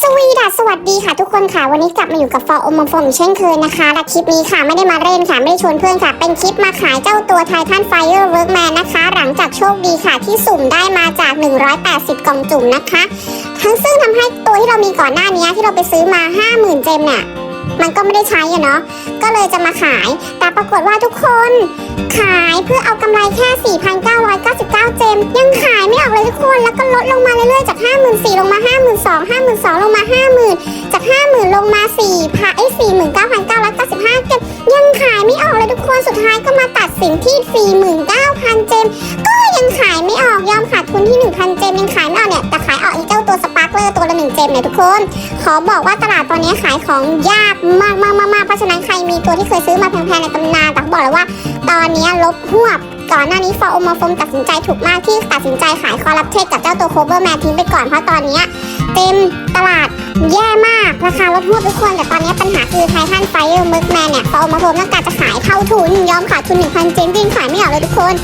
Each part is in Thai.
สวีดัสสวัสดีค่ะทุกคนค่ะ วันนี้กลับมาอยู่กับฟอร์อมฟอมเช่นเคยนะคะ และคลิปนี้ค่ะไม่ได้มาเล่นค่ะ ไม่ได้ชวนเพื่อนค่ะ เป็นคลิปมาขายเจ้าตัวไททันไฟเออร์เวิร์กแมนนะคะ หลังจากโชคดีค่ะที่สุ่มได้มาจาก 180 กล่องจุ่มนะคะ ทั้งซึ่งทำให้ตัวที่เรามีก่อนหน้านี้ที่เราไปซื้อมา 50,000 เจมเนี่ยมันก็ไม่ได้ใช้อะเนาะ ก็เลยจะมาขาย แต่ปรากฏว่าทุกคนขายเพื่อเอากำไรแค่ 4,999 เจมยังขาย คนแล้วก็ลดลงมาเรื่อยๆจาก 54,000ลงมา 52,000 52,000ลงมา 50,000 จาก 50,000 ลงมา4พันไอ้49,995เจมยังขายไม่ออกเลยทุกคนสุดท้ายก็มาตัดสินที่ 49,000 เจม ก็ยังขายไม่ออกยอมขาดทุนที่ 1,000 เจมยังขายไม่ออกเนี่ยแต่ขายออกอีเจ้าตัวสปาร์คเลอร์ตัวละ 1 เจมเนี่ยทุกคน ขอบอกว่าตลาดตอนนี้ขายของยากมากมากเพราะฉะนั้นใครมีตัวที่เคยซื้อมาแพงๆในตำนานแต่บอกเลยว่า ตอนนี้ลบหวบ ก่อนหน้านี้ฟอโอมาฟมตัดสินใจถูกมากที่ตัดสินใจขายคอรับเทคกับเจ้าตัวโคเวอร์แมนทิ้งไปก่อนเพราะตอนนี้เต็มตลาดแย่มากราคาลดหัวทุกคนแต่ตอนนี้ปัญหาคือไททันไฟเออร์เมิร์กแมนเนี่ยฟอโอมาฟมต้องการจะขายเท่าทุน ยอมขาดทุน 1,000เจนวิ่งขายไม่ออกเลยทุกคน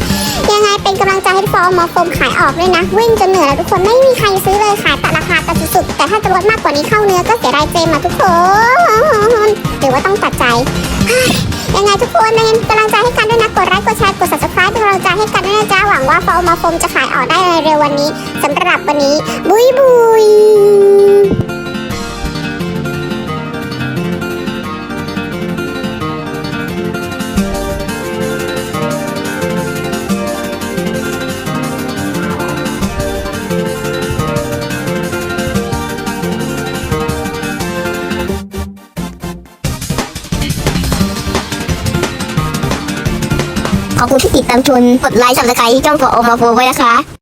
ยังไงเป็นกำลังใจให้ฟอโอมาฟมขายออกด้วยนะวิ่งจนเหนื่อยแล้วทุกคนไม่มีใครซื้อเลยขายตัดราคากันสุดๆแต่ถ้าจะลดมากกว่านี้เข้าเนื้อก็เสียดายเจมมาทุกคนหรือว่าต้องตัดใจยังไงทุกคนเป็นกำลังใจให้กันด้วยนะ กดไลค์ กดแชร์ กด subscribe ให้กันด้วยนะจ๊ะหวังว่าฟอร์มาโฟมจะขายออกได้ในเร็ววันนี้สำหรับวันนี้ บุยบุย ขอบคุณที่ติดตามชมกดไลค์สับสไครต์ช่องฟอร์โอมาโฟไว้นะคะ